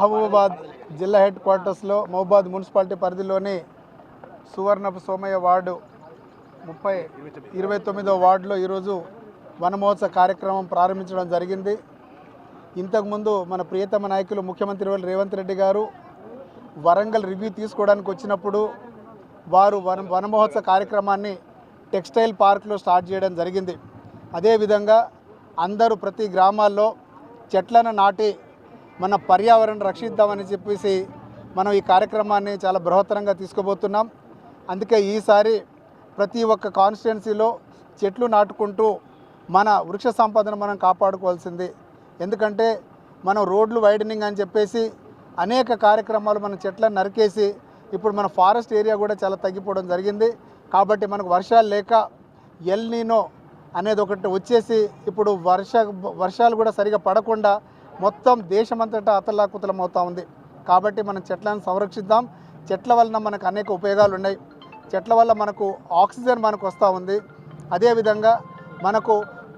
మహబూబాబాద్ జిల్లా హెడ్ క్వార్టర్స్లో మహబూబాద్ మున్సిపాలిటీ పరిధిలోని సువర్ణపు సోమయ్య వార్డు ముప్పై ఇరవై తొమ్మిదో వార్డులో ఈరోజు వనమహోత్సవ కార్యక్రమం ప్రారంభించడం జరిగింది. ఇంతకుముందు మన ప్రియతమ నాయకులు ముఖ్యమంత్రి రేవంత్ రెడ్డి గారు వరంగల్ రివ్యూ తీసుకోవడానికి వచ్చినప్పుడు వారు వన వనమహోత్సవ కార్యక్రమాన్ని టెక్స్టైల్ పార్క్లో స్టార్ట్ చేయడం జరిగింది. అదేవిధంగా అందరూ ప్రతి గ్రామాల్లో చెట్లను నాటి మన పర్యావరణం రక్షిద్దామని చెప్పేసి మనం ఈ కార్యక్రమాన్ని చాలా బృహత్తరంగా తీసుకుపోతున్నాం. అందుకే ఈసారి ప్రతి ఒక్క కాన్స్టిట్యున్సీలో చెట్లు నాటుకుంటూ మన వృక్ష సంపదను మనం కాపాడుకోవాల్సింది. ఎందుకంటే మనం రోడ్లు వైడనింగ్ అని చెప్పేసి అనేక కార్యక్రమాలు మన చెట్లను నరికేసి ఇప్పుడు మన ఫారెస్ట్ ఏరియా కూడా చాలా తగ్గిపోవడం జరిగింది. కాబట్టి మనకు వర్షాలు లేక ఎల్నీనో అనేది ఒకటి వచ్చేసి ఇప్పుడు వర్ష వర్షాలు కూడా సరిగా పడకుండా మొత్తం దేశమంతటా అతలాకుతలం అవుతా ఉంది. కాబట్టి మనం చెట్లను సంరక్షిద్దాం. చెట్ల వలన మనకు అనేక ఉపయోగాలు ఉన్నాయి చెట్ల వల్ల మనకు ఆక్సిజన్ మనకు వస్తూ ఉంది. అదేవిధంగా మనకు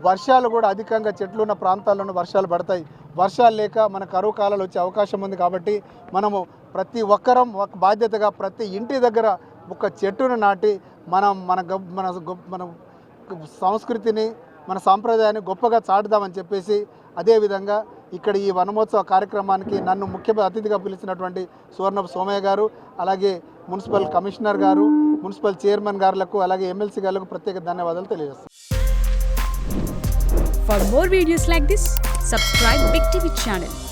వర్షాలు కూడా అధికంగా చెట్లు ఉన్న ప్రాంతాల్లోనూ వర్షాలు పడతాయి. వర్షాలు లేక మన కరువు కాలాలు వచ్చే అవకాశం ఉంది కాబట్టి మనము ప్రతి ఒక్కరం ఒక బాధ్యతగా ప్రతి ఇంటి దగ్గర ఒక చెట్టును నాటి మనం మన మన మన సంస్కృతిని మన సాంప్రదాయాన్ని గొప్పగా చాటుదామని చెప్పేసి అదేవిధంగా ఇక్కడ ఈ వనమోత్సవ కార్యక్రమానికి నన్ను ముఖ్య అతిథిగా పిలిచినటువంటి సువర్ణపు సోమయ్య గారు అలాగే మున్సిపల్ కమిషనర్ గారు మున్సిపల్ చైర్మన్ గారులకు అలాగే ఎమ్మెల్సీ గారులకు ప్రత్యేక ధన్యవాదాలు తెలియజేస్తాను for more videos like this subscribe big TV channel